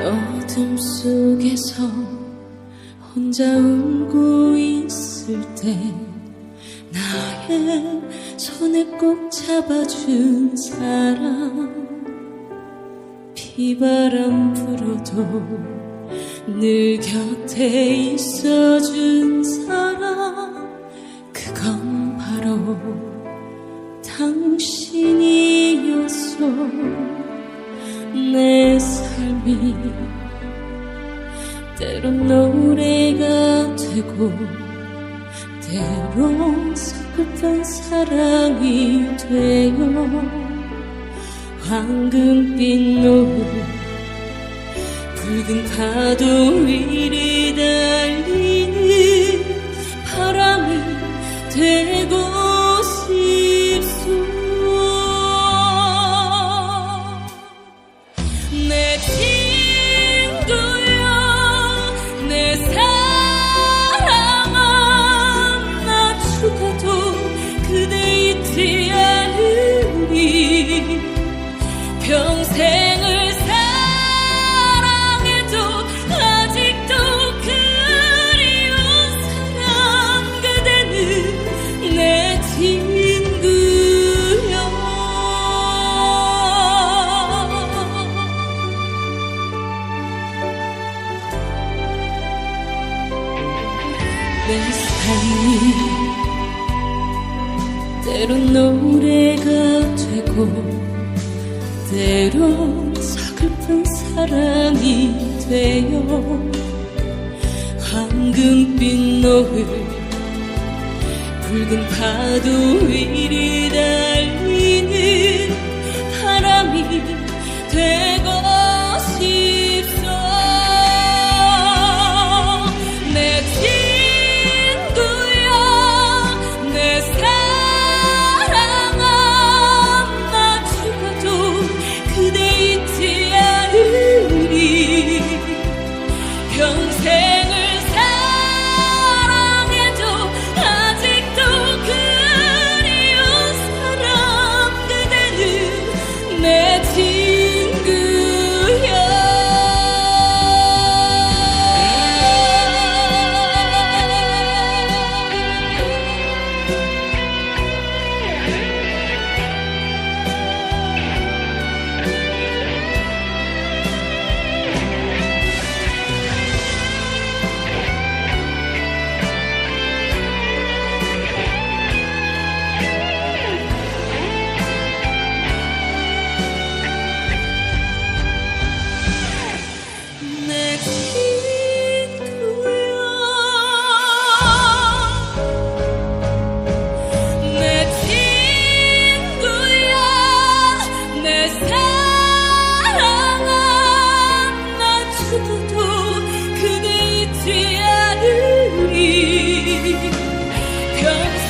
어둠 속에서 혼자 울고 있을 때 나의 손에 꼭 잡아준 사람 비바람 불어도 늘 곁에 있어준 사람 그건 바로 당신이었어 내 삶이 때론 노래가 되고 때론 서글픈 사랑이 되어 황금빛 노을 붉은 파도 위를 평생을 사랑해도 아직도 그리운 사람 그대는 내 친구여. 내 삶이 때론 노래가 되고 때론 서글픈 사랑이 되어 황금빛 노을 붉은 파도 위를 달리는 바람이 되고 싶 평생 done.